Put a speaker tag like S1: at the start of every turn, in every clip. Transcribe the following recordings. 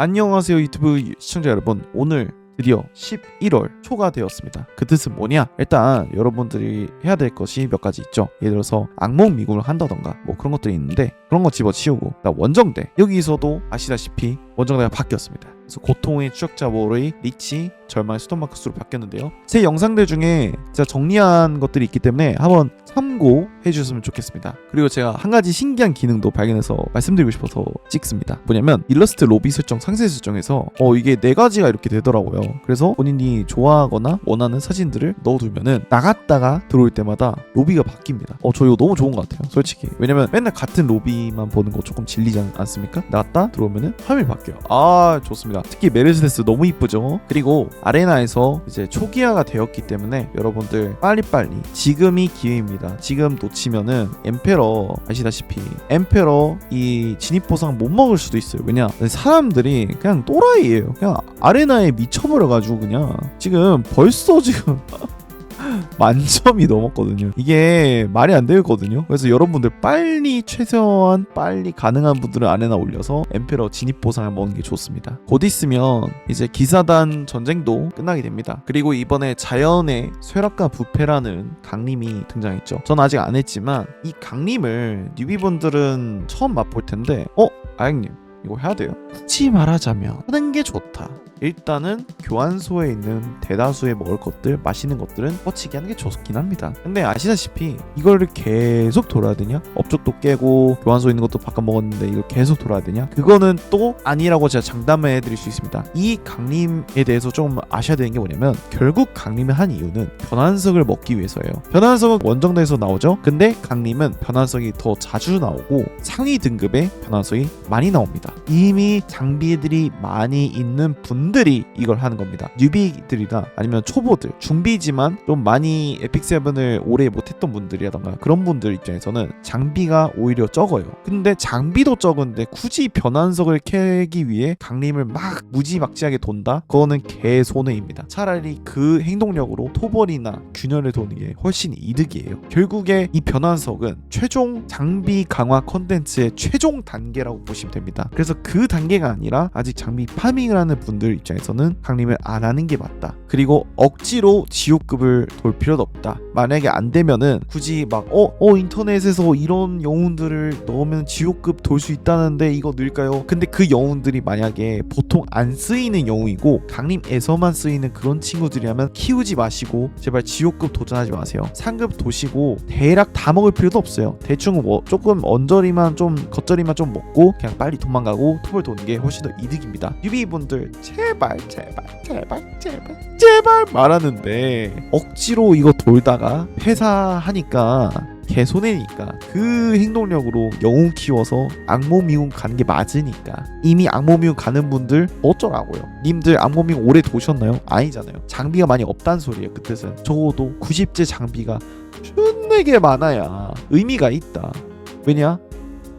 S1: 안녕하세요 유튜브 시청자 여러분. 오늘 드디어 11월 초가 되었습니다. 그 뜻은 뭐냐? 일단 여러분들이 해야 될 것이 몇 가지 있죠. 예를 들어서 악몽 미궁을 한다던가 뭐 그런 것들이 있는데 그런 거 집어치우고 나 원정대. 여기서도 아시다시피 원정대가 바뀌었습니다. 그래서 고통의 추적자 모로의 리치 절망의 수도마크스로 바뀌었는데요. 제 영상들 중에 제가 정리한 것들이 있기 때문에 한번 참고 해 주셨으면 좋겠습니다. 그리고 제가 한 가지 신기한 기능도 발견해서 말씀드리고 싶어서 찍습니다. 뭐냐면 일러스트 로비 설정 상세 설정에서 어 이게 네 가지가 이렇게 되더라고요. 그래서 본인이 좋아하거나 원하는 사진들을 넣어두면은 나갔다가 들어올 때마다 로비가 바뀝니다. 어저 이거 너무 좋은 것 같아요 솔직히. 왜냐면 맨날 같은 로비만 보는 거 조금 질리지 않- 않습니까? 나갔다 들어오면은 화면이 바뀌어요. 아 좋습니다. 특히 메르세데스 너무 이쁘죠? 그리고 아레나에서 이제 초기화가 되었기 때문에 여러분들 빨리빨리 지금이 기회입니다. 지금 놓치 면은 엠페러 아시다시피 엠페러 이 진입 보상 못 먹을 수도 있어요. 왜냐? 사람들이 그냥 또라이예요. 그냥 아레나에 미쳐버려가지고 그냥 지금 벌써 지금 만점이 넘었거든요. 이게 말이 안 되거든요. 그래서 여러분들 빨리 최소한 빨리 가능한 분들은 아레나 올려서 엠페러 진입 보상을 먹는 게 좋습니다. 곧 있으면 이제 기사단 전쟁도 끝나게 됩니다. 그리고 이번에 자연의 쇠락과 부패라는 강림이 등장했죠. 전 아직 안 했지만 이 강림을 뉴비분들은 처음 맛볼 텐데 어? 아영님 이거 해야 돼요. 굳이 말하자면 하는 게 좋다. 일단은 교환소에 있는 대다수의 먹을 것들, 마시는 것들은 뻗치기 하는 게 좋긴 합니다. 근데 아시다시피 이거를 계속 돌아야 되냐? 업적도 깨고 교환소에 있는 것도 바꿔 먹었는데 이거 계속 돌아야 되냐? 그거는 또 아니라고 제가 장담해 드릴 수 있습니다. 이 강림에 대해서 좀 아셔야 되는 게 뭐냐면 결국 강림을 한 이유는 변환석을 먹기 위해서예요. 변환석은 원정대에서 나오죠. 근데 강림은 변환석이 더 자주 나오고 상위 등급의 변환석이 많이 나옵니다. 이미 장비들이 많이 있는 분들이 이걸 하는 겁니다. 뉴비들이나 아니면 초보들, 중비지만 좀 많이 에픽7을 오래 못했던 분들이라던가 그런 분들 입장에서는 장비가 오히려 적어요. 근데 장비도 적은데 굳이 변환석을 캐기 위해 강림을 막 무지막지하게 돈다? 그거는 개 손해입니다. 차라리 그 행동력으로 토벌이나 균열을 도는 게 훨씬 이득이에요. 결국에 이 변환석은 최종 장비 강화 컨텐츠의 최종 단계라고 보시면 됩니다. 그래서 그 단계가 아니라 아직 장비 파밍을 하는 분들 입장에서는 강림을 안 하는 게 맞다. 그리고 억지로 지옥급을 돌 필요도 없다. 만약에 안 되면은 굳이 막 어, 어 인터넷에서 이런 영웅들을 넣으면 지옥급 돌 수 있다는데 이거 넣을까요? 근데 그 영웅들이 만약에 보통 안 쓰이는 영웅이고 강림에서만 쓰이는 그런 친구들이라면 키우지 마시고 제발 지옥급 도전하지 마세요. 상급 도시고 대략 다 먹을 필요도 없어요. 대충 뭐 조금 언저리만 좀 겉절이만 좀 먹고 그냥 빨리 도망가 고 톱을 도는 게 훨씬 더 이득입니다. 유비분들 제발 제발 제발 제발 제발 말하는데 억지로 이거 돌다가 회사하니까 개 손해니까 그 행동력으로 영웅 키워서 악몽 미궁 가는 게 맞으니까 이미 악몽 미궁 가는 분들 어쩌라고요 님들 악몽 미궁 오래 도셨나요? 아니잖아요 장비가 많이 없단 소리예요 그 뜻은 적어도 90제 장비가 존나게 많아야 의미가 있다 왜냐?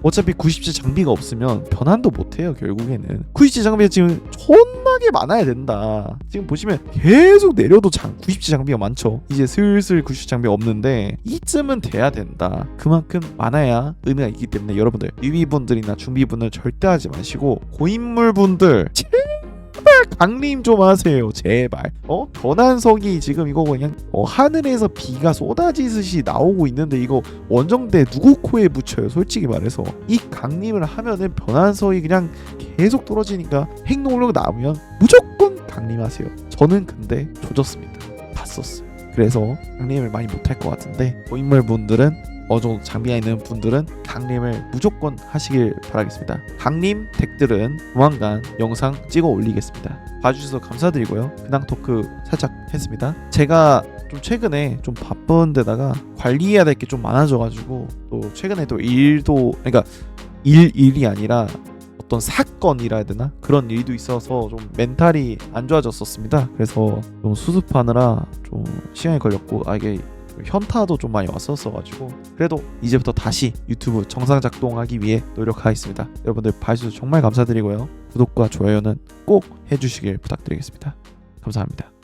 S1: 어차피 90제 장비가 없으면 변환도 못해요 결국에는. 90제 장비가 지금 존나게 많아야 된다. 지금 보시면 계속 내려도 장 90제 장비가 많죠. 이제 슬슬 90제 장비가 없는데 이쯤은 돼야 된다. 그만큼 많아야 의미가 있기 때문에 여러분들 유비분들이나 중비분들 절대 하지 마시고 고인물분들 강림 좀 하세요 제발. 어? 변환석이 지금 이거 그냥 어, 하늘에서 비가 쏟아지듯이 나오고 있는데 이거 원정대 누구 코에 붙여요 솔직히 말해서. 이 강림을 하면은 변환석이 그냥 계속 떨어지니까 행동력 남으면 무조건 강림하세요. 저는 근데 조졌습니다. 다 썼어요. 그래서 강림을 많이 못할 것 같은데 고인물 분들은 어느 정도 장비가 있는 분들은 강림을 무조건 하시길 바라겠습니다. 강림 덱들은 조만간 영상 찍어 올리겠습니다. 봐주셔서 감사드리고요. 근황 토크 살짝 했습니다. 제가 좀 최근에 좀 바쁜 데다가 관리해야 될 게 좀 많아져가지고 또 최근에 또 일도 그러니까 일 일이 아니라 어떤 사건이라 해야 되나 그런 일도 있어서 좀 멘탈이 안 좋아졌었습니다. 그래서 좀 수습하느라 좀 시간이 걸렸고 아 이게 현타도 좀 많이 왔었어가지고 그래도 이제부터 다시 유튜브 정상 작동하기 위해 노력하겠습니다. 여러분들 봐주셔서 정말 감사드리고요. 구독과 좋아요는 꼭 해주시길 부탁드리겠습니다. 감사합니다.